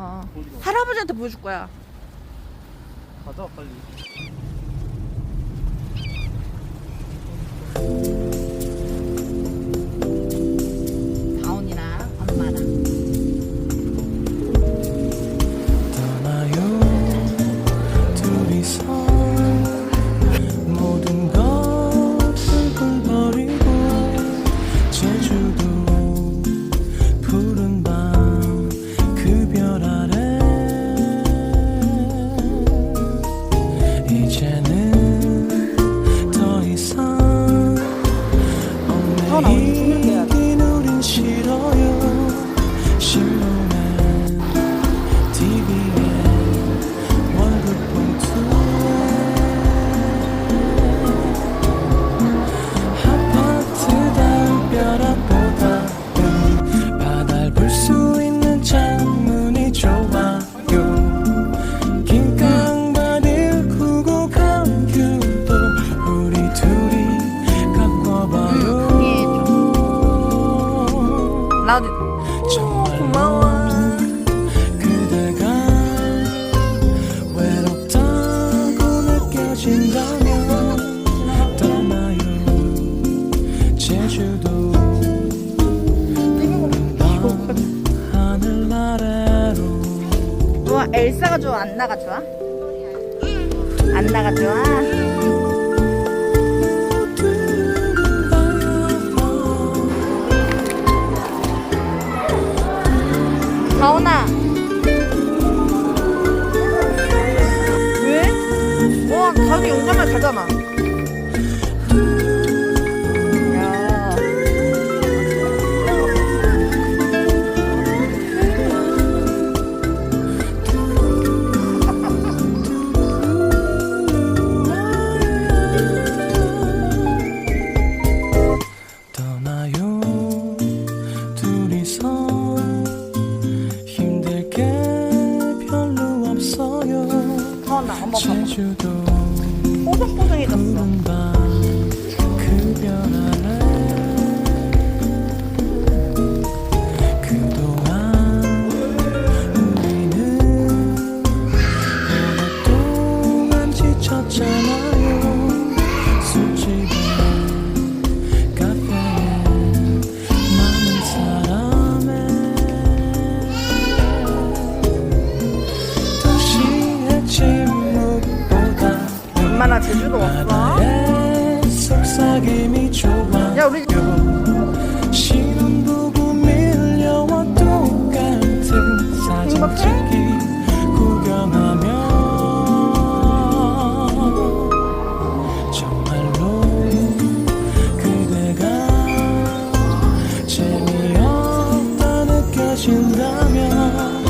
어. 할아버지한테 보여줄 거야. 가자 빨리. 到 나는 정말 고마워 그대가 외롭다고 느껴진다면 떠나요 제주도 하늘 아래로 누가 엘사가 좋아 안나가 좋아? 안나가 좋아? 잠깐만. 지주도 나 제주도 왔어. 야 우리 신혼부부 밀려와 똑같은 사진 찍기 구경하며 정말로 그대가 재미없다 느껴진다면